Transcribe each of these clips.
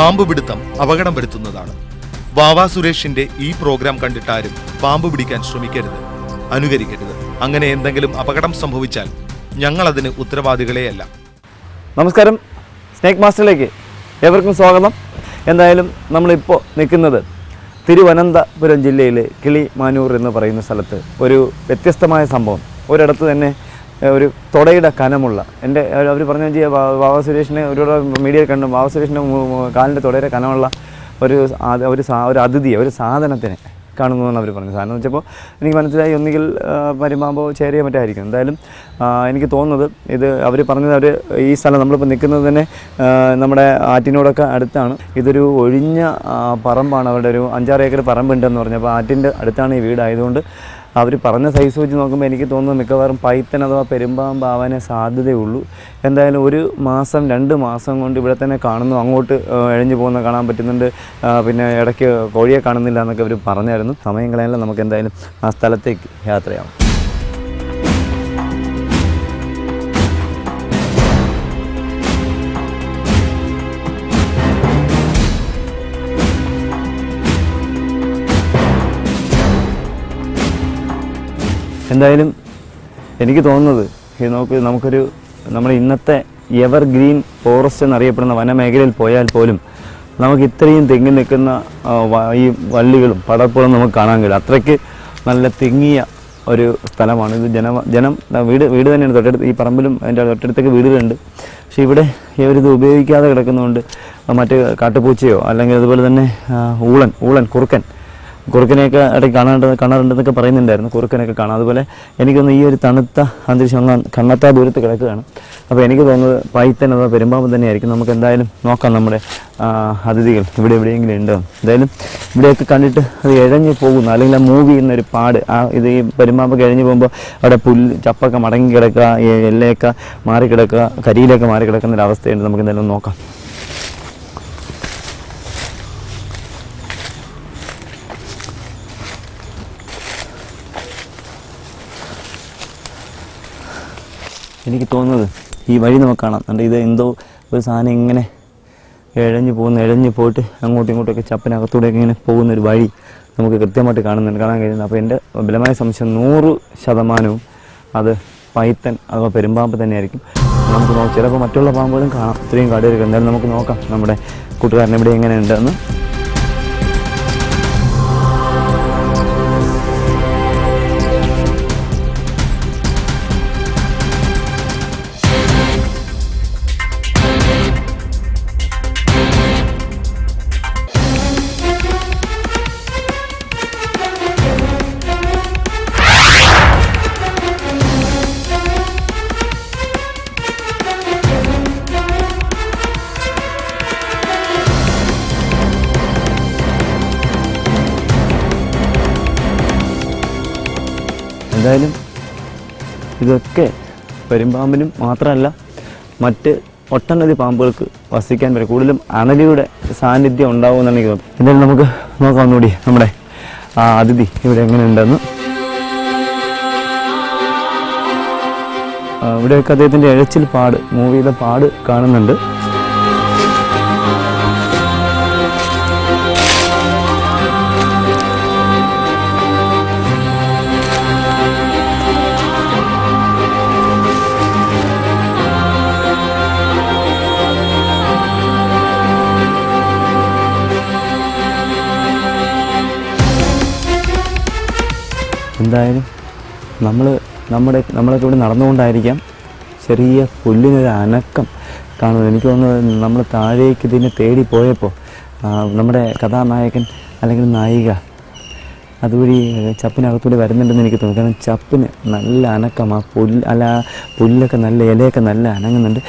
പാമ്പ് പിടുത്തം അപകടം വരുത്തുന്നതാണ്. വാവാ സുരേഷിന്റെ ഈ പ്രോഗ്രാം കണ്ടിട്ടാരും പാമ്പ് പിടിക്കാൻ ശ്രമിക്കരുത് അനുകരിക്കരുത്. അങ്ങനെ എന്തെങ്കിലും അപകടം സംഭവിച്ചാൽ ഞങ്ങൾ അതിന് ഉത്തരവാദികളെയല്ല. നമസ്കാരം. സ്നേക് മാസ്റ്ററിലേക്ക് ഏവർക്കും സ്വാഗതം. എന്തായാലും നമ്മളിപ്പോൾ നിൽക്കുന്നത് തിരുവനന്തപുരം ജില്ലയിലെ കിളിമാനൂർ എന്ന് പറയുന്ന സ്ഥലത്ത് ഒരു വ്യത്യസ്തമായ സംഭവം. ഒരിടത്ത് തന്നെ ഒരു തുടയുടെ കനമുള്ള. എന്റെ അവർ പറഞ്ഞ ബാബ സുരേഷിനെ ഒരു മീഡിയയിൽ കണ്ടു ബാബ സുരേഷിന്റെ കാലിന്റെ തുടയുടെ കനമുള്ള ഒരു ഒരു സാ ഒരു അതിഥിയെ ഒരു സാധനത്തിനെ കാണുന്നു എന്ന് അവർ പറഞ്ഞു സാധനം എന്ന് വെച്ചപ്പോൾ എനിക്ക് മനസ്സിലായി ഒന്നുകിൽ പരിമാമ്പോ ചേരിയോ മറ്റായിരിക്കും എന്തായാലും എനിക്ക് തോന്നുന്നത് ഇത് അവർ പറഞ്ഞത് അവർ ഈ സ്ഥലം നമ്മളിപ്പോൾ നിൽക്കുന്നത് തന്നെ നമ്മുടെ ആറ്റിനോടൊക്കെ അടുത്താണ്. ഇതൊരു ഒഴിഞ്ഞ പറമ്പാണ്. അവരുടെ ഒരു അഞ്ചാറ് ഏക്കർ പറമ്പുണ്ടെന്ന് പറഞ്ഞപ്പോൾ ആറ്റിന്റെ അടുത്താണ് ഈ വീടായതുകൊണ്ട് അവർ പറഞ്ഞ സൈസ് വെച്ച് നോക്കുമ്പോൾ എനിക്ക് തോന്നുന്നു മിക്കവാറും പൈത്തൻ അഥവാ പെരുമ്പാമ്പ് ആവാനേ സാധ്യതയുള്ളൂ. എന്തായാലും ഒരു മാസം രണ്ട് മാസം കൊണ്ട് ഇവിടെ തന്നെ കാണുന്നു. അങ്ങോട്ട് എഴിഞ്ഞു പോകുന്ന കാണാൻ പറ്റുന്നുണ്ട്. പിന്നെ ഇടയ്ക്ക് കോഴിയെ കാണുന്നില്ല എന്നൊക്കെ അവർ പറഞ്ഞായിരുന്നു. സമയം കളയാനുള്ള നമുക്ക് എന്തായാലും ആ സ്ഥലത്തേക്ക് യാത്രയാവും. എന്തായാലും എനിക്ക് തോന്നുന്നത് ഇത് നോക്ക് നമുക്കൊരു നമ്മുടെ ഇന്നത്തെ എവർ ഗ്രീൻ ഫോറസ്റ്റ് എന്നറിയപ്പെടുന്ന വനമേഖലയിൽ പോയാൽ പോലും നമുക്ക് ഇത്രയും തെങ്ങി നിൽക്കുന്ന ഈ വള്ളികളും പടർപ്പുകളും നമുക്ക് കാണാൻ കഴിയും. അത്രയ്ക്ക് നല്ല തെങ്ങിയ ഒരു സ്ഥലമാണ്. ഇത് ജനം ജനം വീട് വീട് തന്നെയാണ്. തൊട്ടടുത്ത് ഈ പറമ്പിലും അതിന്റെ തൊട്ടടുത്തൊക്കെ വീടുകളുണ്ട്. പക്ഷേ ഇവിടെ ഇവരിത് ഉപയോഗിക്കാതെ കിടക്കുന്നതുകൊണ്ട് മറ്റ് കാട്ടുപൂച്ചയോ അല്ലെങ്കിൽ അതുപോലെ തന്നെ ഊളൻ ഊളൻ കുറുക്കൻ കുറുക്കനെയൊക്കെ ഇടയ്ക്ക് കാണാണ്ട് കാണാറുണ്ടെന്നൊക്കെ പറയുന്നുണ്ടായിരുന്നു കുറുക്കനൊക്കെ കാണാം. അതുപോലെ എനിക്കൊന്ന് ഈ ഒരു തണുത്ത അന്തരീക്ഷം അങ്ങ് കണ്ണത്താ ദൂരത്ത് കിടക്കുകയാണ്. അപ്പോൾ എനിക്ക് തോന്നുന്നത് പൈത്തൻ അഥവാ പെരുമ്പാമ്പ് തന്നെയായിരിക്കും. നമുക്ക് എന്തായാലും നോക്കാം നമ്മുടെ അതിഥികൾ ഇവിടെ എവിടെയെങ്കിലും ഉണ്ടോ. എന്തായാലും ഇവിടെയൊക്കെ കണ്ടിട്ട് അത് ഇഴഞ്ഞു പോകുന്ന. അല്ലെങ്കിൽ ആ മൂവ് ചെയ്യുന്ന ഒരു പാട് ആ ഇത് ഈ പെരുമ്പാമ്പ് കഴിഞ്ഞ് പോകുമ്പോൾ അവിടെ പുല്ല് ചപ്പൊക്കെ മടങ്ങി കിടക്കുക എല്ലയൊക്കെ മാറിക്കിടക്കുക കരിയിലൊക്കെ മാറി കിടക്കുന്ന ഒരു അവസ്ഥയുണ്ട്. നമുക്ക് എന്തായാലും നോക്കാം. എനിക്ക് തോന്നുന്നത് ഈ വഴി നമുക്ക് കാണാം. കണ്ട ഇത് എന്തോ ഒരു സാധനം ഇങ്ങനെ ഇഴഞ്ഞു പോകുന്ന ഇഴഞ്ഞു പോയിട്ട് അങ്ങോട്ടും ഇങ്ങോട്ടൊക്കെ ചപ്പനകത്തൂടെയൊക്കെ ഇങ്ങനെ പോകുന്ന ഒരു വഴി നമുക്ക് കൃത്യമായിട്ട് കാണുന്നുണ്ട് കാണാൻ കഴിയുന്നത് അപ്പോൾ എന്റെ ബലമായ സംശയം നൂറ് ശതമാനവും അത് പൈത്തൻ അഥവാ പെരുമ്പാമ്പ് തന്നെയായിരിക്കും. നമുക്ക് നോക്കാം ചിലപ്പോൾ മറ്റുള്ള പാമ്പുകളും കാണാം. ഇത്രയും കാടുകൾക്ക് എന്തായാലും നമുക്ക് നോക്കാം. നമ്മുടെ കൂട്ടുകാരൻ ഇവിടെ എങ്ങനെയുണ്ടെന്ന് എന്തായാലും ഇതൊക്കെ പെരുമ്പാമ്പിനും മാത്രമല്ല മറ്റ് ഒട്ടനവധി പാമ്പുകൾക്ക് വസിക്കാൻ പറ്റും കൂടുതലും അണലിയുടെ സാന്നിധ്യം ഉണ്ടാവുമെന്നാണ് എനിക്ക് തോന്നുന്നത്. എന്തായാലും നമുക്ക് നോക്കാം ഒന്നുകൂടി നമ്മുടെ ആ അതിഥി ഇവിടെ എങ്ങനെയുണ്ടെന്ന്. ഇവിടെയൊക്കെ അദ്ദേഹത്തിന്റെ എഴച്ചിൽ പാട് മൂവിയിലെ പാട് കാണുന്നുണ്ട്. എന്തായാലും നമ്മൾ നമ്മുടെ നമ്മളൊക്കെ ഇവിടെ നടന്നുകൊണ്ടായിരിക്കാം ചെറിയ പുല്ലിനൊരു അനക്കം കാണുന്നത്. എനിക്ക് തോന്നുന്നത് നമ്മൾ താഴേക്ക് ഇതിനെ തേടി പോയപ്പോൾ നമ്മുടെ കഥാനായകൻ അല്ലെങ്കിൽ നായിക അതുവഴി ചപ്പിനകത്തൂടെ വരുന്നുണ്ടെന്ന് എനിക്ക് തോന്നുന്നു. കാരണം ചപ്പിന് നല്ല അനക്കം ആ പുല്ല് അല്ല പുല്ലൊക്കെ നല്ല ഇലയൊക്കെ നല്ല അനങ്ങുന്നുണ്ട്.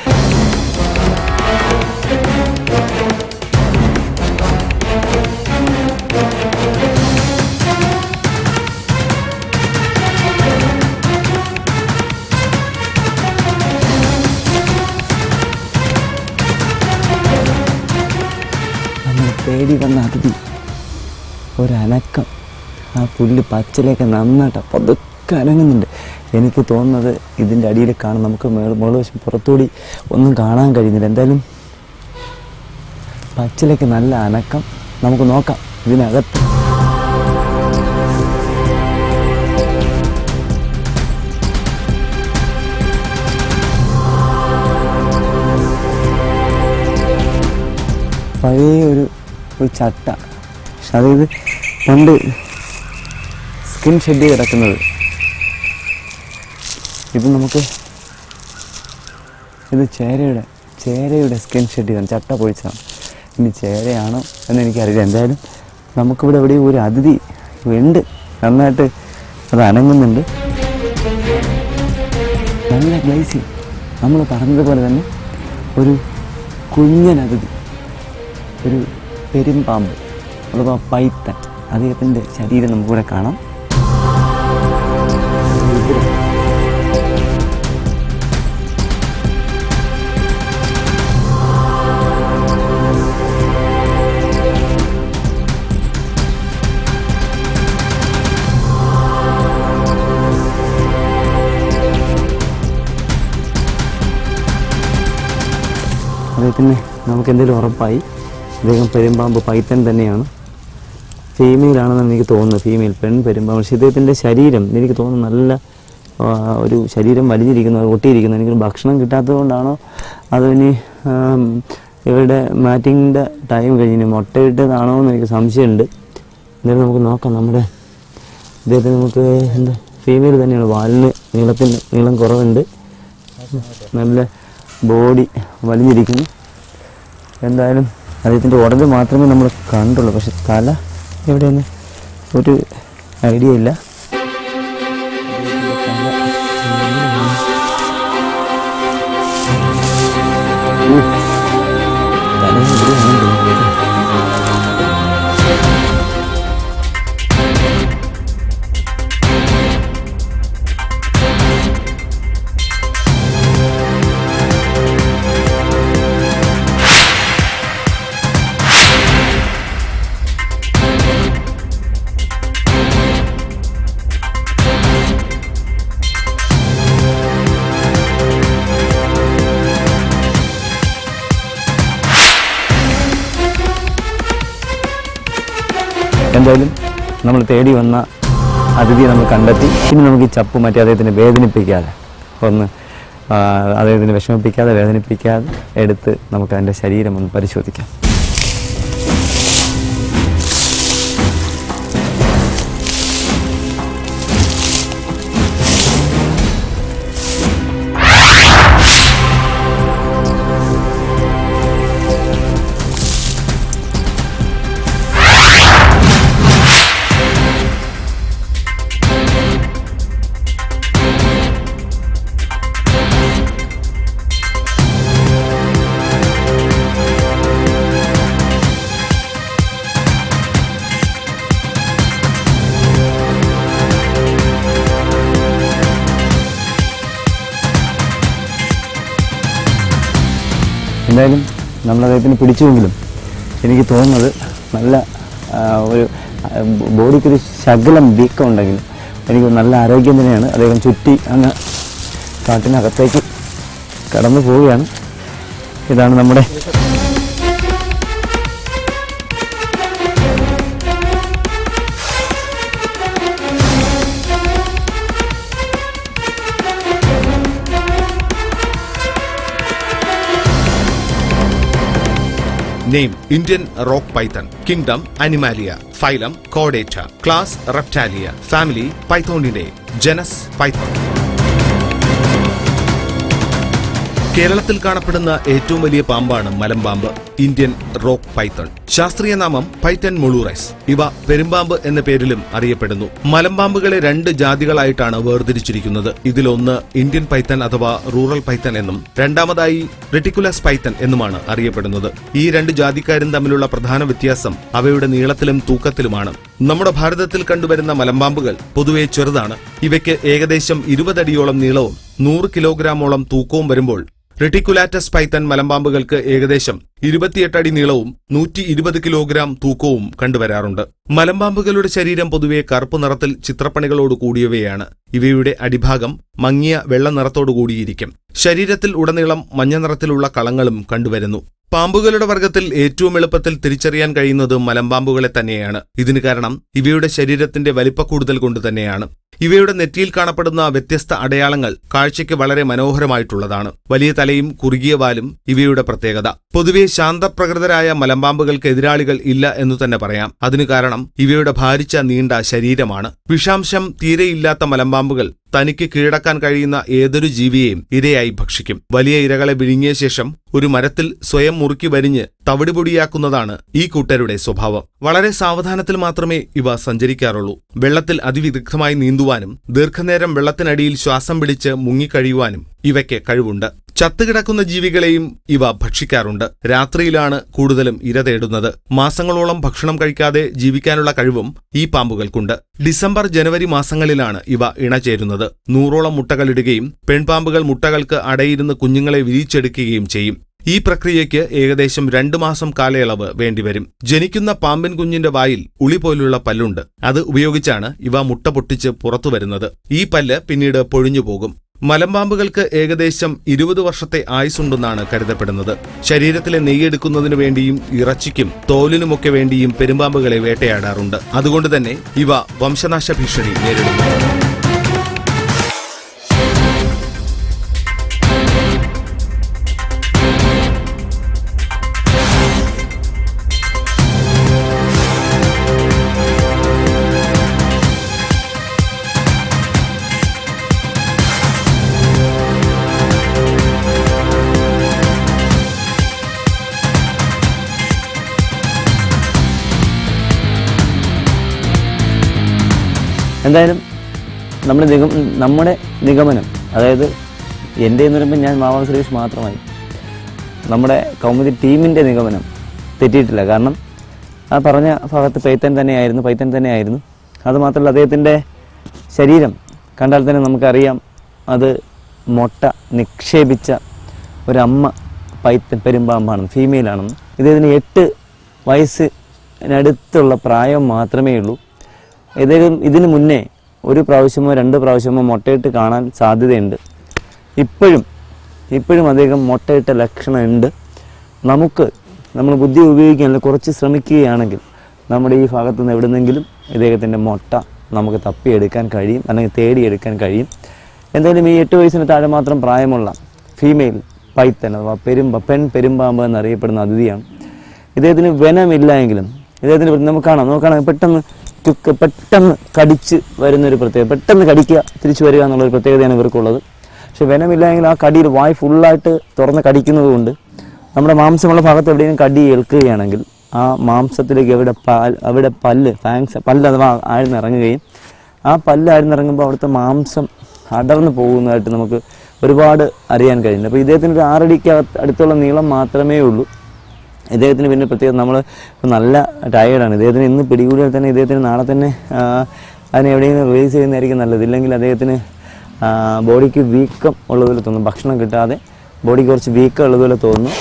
തേടി വന്ന അതിഥി ഒരനക്കം. ആ പുല്ല് പച്ചിലൊക്കെ നന്നായിട്ട് പതുക്കെ അനങ്ങുന്നുണ്ട്. എനിക്ക് തോന്നുന്നത് ഇതിന്റെ അടിയിൽ കാണാൻ നമുക്ക് മുകളിൽ വശം പുറത്തുകൂടി ഒന്നും കാണാൻ കഴിയുന്നില്ല. എന്തായാലും പച്ചിലയ്ക്ക് നല്ല അനക്കം. നമുക്ക് നോക്കാം ഇതിനകത്ത്. പഴയ ഒരു ഒരു ചട്ട. പക്ഷെ അതായത് പണ്ട് സ്കിൻ ഷെഡ് കിടക്കുന്നത്. ഇത് നമുക്ക് ഇത് ചേരയുടെ ചേരയുടെ സ്കിൻ ഷെഡ് ചെയ്താണ് ചട്ട പൊഴിച്ചതാണ് ഇനി ചേരയാണോ എന്ന് എനിക്കറിയില്ല. എന്തായാലും നമുക്കിവിടെ എവിടെയും ഒരു അതിഥി ഉണ്ട്. നന്നായിട്ട് അത് അനങ്ങുന്നുണ്ട്. നല്ല ഗ്ലേസിങ്. നമ്മൾ പറഞ്ഞതുപോലെ തന്നെ ഒരു കുഞ്ഞൻ അതിഥി. ഒരു പെരുമ്പാമ്പ് അഥവാ പൈത്തൻ അദ്ദേഹത്തിന്റെ ശരീരം നമുക്കിവിടെ കാണാം. അദ്ദേഹത്തിന് നമുക്ക് എന്തെങ്കിലും ഉറപ്പായി. അദ്ദേഹം പെരുമ്പാമ്പ് പൈത്തൻ തന്നെയാണ്. ഫീമെയിലാണെന്ന് എനിക്ക് തോന്നുന്നത് ഫീമെയിൽ പെൺ പെരുമ്പാമ്പ്. പക്ഷേ ഇദ്ദേഹത്തിന്റെ ശരീരം എനിക്ക് തോന്നുന്നു നല്ല ഒരു ശരീരം വലിഞ്ഞിരിക്കുന്നു ഒട്ടിയിരിക്കുന്നു. എനിക്ക് ഭക്ഷണം കിട്ടാത്തത് കൊണ്ടാണോ അതോ ഇവരുടെ മാറ്റിങ്ങിന്റെ ടൈം കഴിഞ്ഞ് മുട്ടയിട്ടതാണോ എന്ന് എനിക്ക് സംശയമുണ്ട്. എന്തായാലും നമുക്ക് നോക്കാം നമ്മുടെ ഇദ്ദേഹത്തിന് നമുക്ക് എന്താ ഫീമെയിൽ തന്നെയാണ്. വാലിന് നീളത്തിന് നീളം കുറവുണ്ട്. നല്ല ബോഡി വലിഞ്ഞിരിക്കുന്നു. എന്തായാലും അദ്ദേഹത്തിന്റെ ഉടൽ മാത്രമേ നമ്മൾ കണ്ടുള്ളൂ പക്ഷെ തല എവിടെയെന്ന് ഒരു ഐഡിയ ഇല്ല ഉം. എന്തായാലും നമ്മൾ തേടി വന്ന അതിഥിയെ നമ്മൾ കണ്ടെത്തി. ഇനി നമുക്ക് ഈ ചപ്പ് മറ്റേ അദ്ദേഹത്തിനെ വേദനിപ്പിക്കാതെ ഒന്ന് അദ്ദേഹത്തിന് വിഷമിപ്പിക്കാതെ വേദനിപ്പിക്കാതെ എടുത്ത് നമുക്ക് അതിന്റെ ശരീരം ഒന്ന് പരിശോധിക്കാം. എന്തായാലും നമ്മൾ അദ്ദേഹത്തിന് പിടിച്ചുവെങ്കിലും എനിക്ക് തോന്നുന്നത് നല്ല ഒരു ബോഡിക്കൊരു ശകലം വീക്കം ഉണ്ടെങ്കിലും എനിക്ക് നല്ല ആരോഗ്യം തന്നെയാണ് അദ്ദേഹം ചുറ്റി അങ്ങ് കാട്ടിനകത്തേക്ക് കടന്നു പോവുകയാണ്. ഇതാണ് നമ്മുടെ name Indian rock python kingdom Animalia phylum കോഡേറ്റ class റെപ്റ്റാലിയ family പൈത്തോണിനെ ജനസ് പൈത്തോൺ കേരളത്തിൽ കാണപ്പെടുന്ന ഏറ്റവും വലിയ പാമ്പാണ് മലമ്പാമ്പ് ഇന്ത്യൻ റോക്ക് പൈത്തൺ. ശാസ്ത്രീയ നാമം പൈത്തൺ മുളൂറൈസ്. ഇവ പെരുമ്പാമ്പ് എന്ന പേരിലും അറിയപ്പെടുന്നു. മലമ്പാമ്പുകളെ രണ്ട് ജാതികളായിട്ടാണ് വേർതിരിച്ചിരിക്കുന്നത്. ഇതിലൊന്ന് ഇന്ത്യൻ പൈത്തൺ അഥവാ റൂറൽ പൈത്തൺ എന്നും രണ്ടാമതായി റെട്ടിക്കുലസ് പൈത്തൺ എന്നുമാണ് അറിയപ്പെടുന്നത്. ഈ രണ്ട് ജാതിക്കാരും തമ്മിലുള്ള പ്രധാന വ്യത്യാസം അവയുടെ നീളത്തിലും തൂക്കത്തിലുമാണ്. നമ്മുടെ ഭാരതത്തിൽ കണ്ടുവരുന്ന മലമ്പാമ്പുകൾ പൊതുവെ ചെറുതാണ്. ഇവയ്ക്ക് ഏകദേശം ഇരുപതടിയോളം നീളവും നൂറ് കിലോഗ്രാമോളം തൂക്കവും വരുമ്പോൾ റെട്ടിക്കുലാറ്റസ് പൈത്തൻ മലമ്പാമ്പുകൾക്ക് ഏകദേശം ഇരുപത്തിയെട്ട് അടി നീളവും നൂറ്റി ഇരുപത് കിലോഗ്രാം തൂക്കവും കണ്ടുവരാറുണ്ട്. മലമ്പാമ്പുകളുടെ ശരീരം പൊതുവെ കറുപ്പ് നിറത്തിൽ ചിത്രപ്പണികളോട് കൂടിയവയാണ്. ഇവയുടെ അടിഭാഗം മങ്ങിയ വെള്ള നിറത്തോടു കൂടിയിരിക്കും. ശരീരത്തിൽ ഉടനീളം മഞ്ഞ നിറത്തിലുള്ള കളങ്ങളും കണ്ടുവരുന്നു. പാമ്പുകളുടെ വർഗത്തിൽ ഏറ്റവും എളുപ്പത്തിൽ തിരിച്ചറിയാൻ കഴിയുന്നത് മലമ്പാമ്പുകളെ തന്നെയാണ്. ഇതിന് കാരണം ഇവയുടെ ശരീരത്തിന്റെ വലിപ്പ കൂടുതൽ കൊണ്ട് തന്നെയാണ് ഇവയുടെ നെറ്റിയിൽ കാണപ്പെടുന്ന വ്യത്യസ്ത അടയാളങ്ങൾ കാഴ്ചയ്ക്ക് വളരെ മനോഹരമായിട്ടുള്ളതാണ്. വലിയ തലയും കുറുകിയ വാലും ഇവയുടെ പ്രത്യേകത. പൊതുവെ ശാന്തപ്രകൃതരായ മലമ്പാമ്പുകൾക്ക് എതിരാളികൾ ഇല്ല എന്നു തന്നെ പറയാം. അതിനു കാരണം ഇവയുടെ ഭാരിച്ച നീണ്ട ശരീരമാണ്. വിഷാംശം തീരെയില്ലാത്ത മലമ്പാമ്പുകൾ തനിക്ക് കീഴടക്കാൻ കഴിയുന്ന ഏതൊരു ജീവിയെയും ഇരയായി ഭക്ഷിക്കും. വലിയ ഇരകളെ വിഴുങ്ങിയ ശേഷം ഒരു മരത്തിൽ സ്വയം മുറുക്കി വരിഞ്ഞ് തവിടുപൊടിയാക്കുന്നതാണ് ഈ കൂട്ടരുടെ സ്വഭാവം. വളരെ സാവധാനത്തിൽ മാത്രമേ ഇവ സഞ്ചരിക്കാറുള്ളൂ. വെള്ളത്തിൽ അതിവിദഗ്ധമായി നീന്തുവാനും ദീർഘനേരം വെള്ളത്തിനടിയിൽ ശ്വാസം പിടിച്ച് മുങ്ങിക്കഴിയുവാനും ഇവയ്ക്ക് കഴിവുണ്ട്. ചത്തുകിടക്കുന്ന ജീവികളെയും ഇവ ഭക്ഷിക്കാറുണ്ട്. രാത്രിയിലാണ് കൂടുതലും ഇര തേടുന്നത്. മാസങ്ങളോളം ഭക്ഷണം കഴിക്കാതെ ജീവിക്കാനുള്ള കഴിവും ഈ പാമ്പുകൾക്കുണ്ട്. ഡിസംബർ ജനുവരി മാസങ്ങളിലാണ് ഇവ ഇണചേരുന്നത്. നൂറോളം മുട്ടകളിടുകയും പെൺപാമ്പുകൾ മുട്ടകൾക്ക് അടയിരുന്ന് കുഞ്ഞുങ്ങളെ വിരിച്ചെടുക്കുകയും ചെയ്യും. ഈ പ്രക്രിയയ്ക്ക് ഏകദേശം രണ്ടു മാസം കാലയളവ് വേണ്ടിവരും. ജനിക്കുന്ന പാമ്പിൻ കുഞ്ഞിന്റെ വായിൽ ഉളി പോലുള്ള പല്ലുണ്ട്. അത് ഉപയോഗിച്ചാണ് ഇവ മുട്ട പൊട്ടിച്ച് പുറത്തു വരുന്നത്. ഈ പല്ല് പിന്നീട് പൊഴിഞ്ഞു പോകും. മലമ്പാമ്പുകൾക്ക് ഏകദേശം ഇരുപത് വർഷത്തെ ആയുസുണ്ടെന്നാണ് കരുതപ്പെടുന്നത്. ശരീരത്തിലെ നെയ്യെടുക്കുന്നതിനു വേണ്ടിയും ഇറച്ചിക്കും തോലിനുമൊക്കെ വേണ്ടിയും പെരുമ്പാമ്പുകളെ വേട്ടയാടാറുണ്ട്. അതുകൊണ്ട് തന്നെ ഇവ വംശനാശ ഭീഷണി നേരിടുന്നു. എന്തായാലും നമ്മുടെ നിഗം നമ്മുടെ നിഗമനം അതായത് എന്റെ എന്ന് പറയുമ്പോൾ ഞാൻ മാവാ സുരേഷ് മാത്രമായി. നമ്മുടെ കൗമുദി ടീമിന്റെ നിഗമനം തെറ്റിയിട്ടില്ല. കാരണം ആ പറഞ്ഞ ഭാഗത്ത് പൈത്തൻ തന്നെയായിരുന്നു പൈത്തൻ തന്നെയായിരുന്നു. അതുമാത്രമല്ല അദ്ദേഹത്തിന്റെ ശരീരം കണ്ടാൽ തന്നെ നമുക്കറിയാം അത് മുട്ട നിക്ഷേപിച്ച ഒരമ്മ പൈത്തൻ പെരുമ്പാമ്പാണ് ഫീമെയിലാണെന്ന് ഇദ്ദേഹത്തിന് എട്ട് വയസ്സിനടുത്തുള്ള പ്രായം മാത്രമേ ഉള്ളൂ. ഏതെങ്കിലും ഇതിനു മുന്നേ ഒരു പ്രാവശ്യമോ രണ്ട് പ്രാവശ്യമോ മുട്ടയിട്ട് കാണാൻ സാധ്യതയുണ്ട്. ഇപ്പോഴും ഇപ്പോഴും അദ്ദേഹം മുട്ടയിട്ട ലക്ഷണമുണ്ട്. നമുക്ക് നമ്മൾ ബുദ്ധി ഉപയോഗിക്കാൻ കുറച്ച് ശ്രമിക്കുകയാണെങ്കിൽ നമ്മുടെ ഈ ഭാഗത്തു നിന്ന് എവിടുന്നെങ്കിലും ഇദ്ദേഹത്തിന്റെ മുട്ട നമുക്ക് തപ്പിയെടുക്കാൻ കഴിയും അല്ലെങ്കിൽ തേടിയെടുക്കാൻ കഴിയും. എന്തായാലും ഈ എട്ട് വയസ്സിന് താഴെ മാത്രം പ്രായമുള്ള ഫീമെയിൽ പൈത്തൻ അഥവാ പെരുമ്പ പെൺ പെരുമ്പാമ്പ് എന്നറിയപ്പെടുന്ന അതിഥിയാണ്. ഇദ്ദേഹത്തിന് വനമില്ല എങ്കിലും ഇദ്ദേഹത്തിന് നമുക്ക് കാണാം നമുക്ക് കാണാം പെട്ടെന്ന് ചുക്ക് പെട്ടെന്ന് കടിച്ച് വരുന്നൊരു പ്രത്യേകത പെട്ടെന്ന് കടിക്കുക തിരിച്ചു വരിക എന്നുള്ളൊരു പ്രത്യേകതയാണ് ഇവർക്കുള്ളത്. പക്ഷെ വനമില്ല എങ്കിൽ ആ കടിയിൽ വായ് ഫുള്ളായിട്ട് തുറന്ന് കടിക്കുന്നത് കൊണ്ട് നമ്മുടെ മാംസമുള്ള ഭാഗത്ത് എവിടെയെങ്കിലും കടി ഏൽക്കുകയാണെങ്കിൽ ആ മാംസത്തിലേക്ക് എവിടെ പാൽ അവിടെ പല്ല് ഫാങ്സ് പല്ല് അഥവാ ആഴ്ന്നിറങ്ങുകയും ആ പല്ല് ആഴ്ന്നിറങ്ങുമ്പോൾ അവിടുത്തെ മാംസം അടർന്നു പോകുന്നതായിട്ട് നമുക്ക് ഒരുപാട് അറിയാൻ കഴിയുന്നുണ്ട്. അപ്പോൾ ഇദ്ദേഹത്തിന് ഒരു ആറടിക്ക് അടുത്തുള്ള നീളം മാത്രമേ ഉള്ളൂ. ഇദ്ദേഹത്തിന് പിന്നെ പ്രത്യേകം നമ്മൾ നല്ല ടയേർഡാണ് ഇദ്ദേഹത്തിന് ഇന്ന് പിടികൂടിയാൽ തന്നെ ഇദ്ദേഹത്തിന് നാളെ തന്നെ അതിനെ എവിടെയെങ്കിലും റിലീസ് ചെയ്യുന്നതായിരിക്കും നല്ലത്. ഇല്ലെങ്കിൽ അദ്ദേഹത്തിന് ബോഡിക്ക് വീക്കം ഉള്ളതുപോലെ തോന്നും. ഭക്ഷണം കിട്ടാതെ ബോഡിക്ക് കുറച്ച് വീക്കം ഉള്ളതുപോലെ തോന്നുന്നു